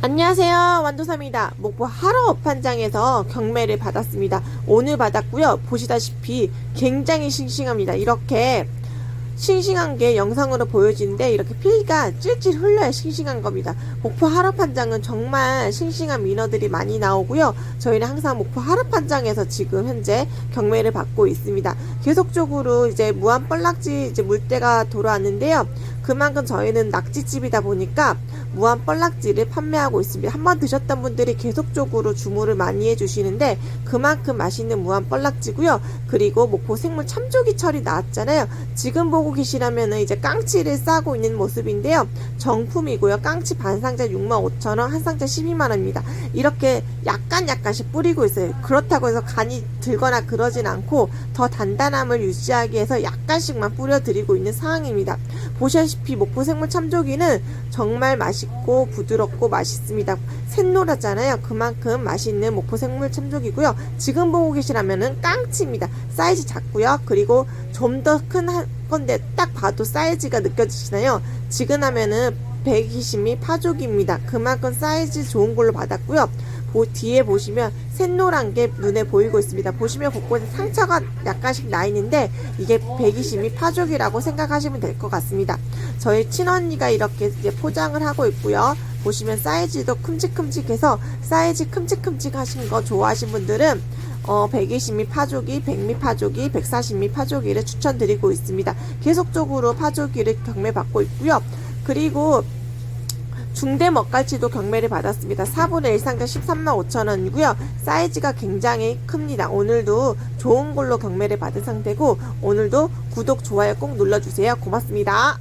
안녕하세요. 완도삼입니다. 목포 하루업판장에서 경매를 받았습니다. 오늘 받았고요. 보시다시피 굉장히 싱싱합니다. 이렇게 싱싱한 게 영상으로 보여지는데 이렇게 피가 찔찔 흘러야 싱싱한 겁니다. 목포 하루판장은 정말 싱싱한 민어들이 많이 나오고요. 저희는 항상 목포 하루판장에서 지금 현재 경매를 받고 있습니다. 계속적으로 이제 무한 뻘락지 이제 물때가 돌아왔는데요 그만큼 저희는 낙지집이다 보니까 무한 뻘락지를 판매하고 있습니다. 한번 드셨던 분들이 계속적으로 주문을 많이 해주시는데 그만큼 맛있는 무한 뻘락지고요. 그리고 목포 생물 참조기철이 나왔잖아요. 지금 보고 계시라면 이제 깡치를 싸고 있는 모습인데요. 정품이고요. 깡치 반 상자 65,000원, 한 상자 12만원입니다. 이렇게 약간 약간씩 뿌리고 있어요. 그렇다고 해서 간이 들거나 그러진 않고 더 단단함을 유지하기 위해서 약간씩만 뿌려드리고 있는 상황입니다. 보시다시피 목포 생물 참조기는 정말 맛있고 부드럽고 맛있습니다. 샛노랗잖아요. 그만큼 맛있는 목포 생물 참조기고요. 지금 보고 계시라면은 깡치입니다. 사이즈 작고요. 그리고 좀 더 큰 건데 딱 봐도 사이즈가 느껴지시나요? 지금 하면은 120미 파족입니다. 그만큼 사이즈 좋은 걸로 받았고요. 보, 뒤에 보시면 샛노란 게 눈에 보이고 있습니다. 보시면 곳곳에 상처가 약간씩 나 있는데 이게 120미 파족이라고 생각하시면 될 것 같습니다. 저희 친언니가 이렇게 이제 포장을 하고 있고요. 보시면 사이즈도 큼직큼직해서 사이즈 큼직큼직하신 거 좋아하신 분들은 어, 120미 파조기, 100미 파조기, 140미 파조기를 추천드리고 있습니다. 계속적으로 파조기를 경매받고 있고요. 그리고 중대 먹갈치도 경매를 받았습니다. 4분의 1 상자 13만 5천 원이고요. 사이즈가 굉장히 큽니다. 오늘도 좋은 걸로 경매를 받은 상태고 오늘도 구독, 좋아요 꼭 눌러주세요. 고맙습니다.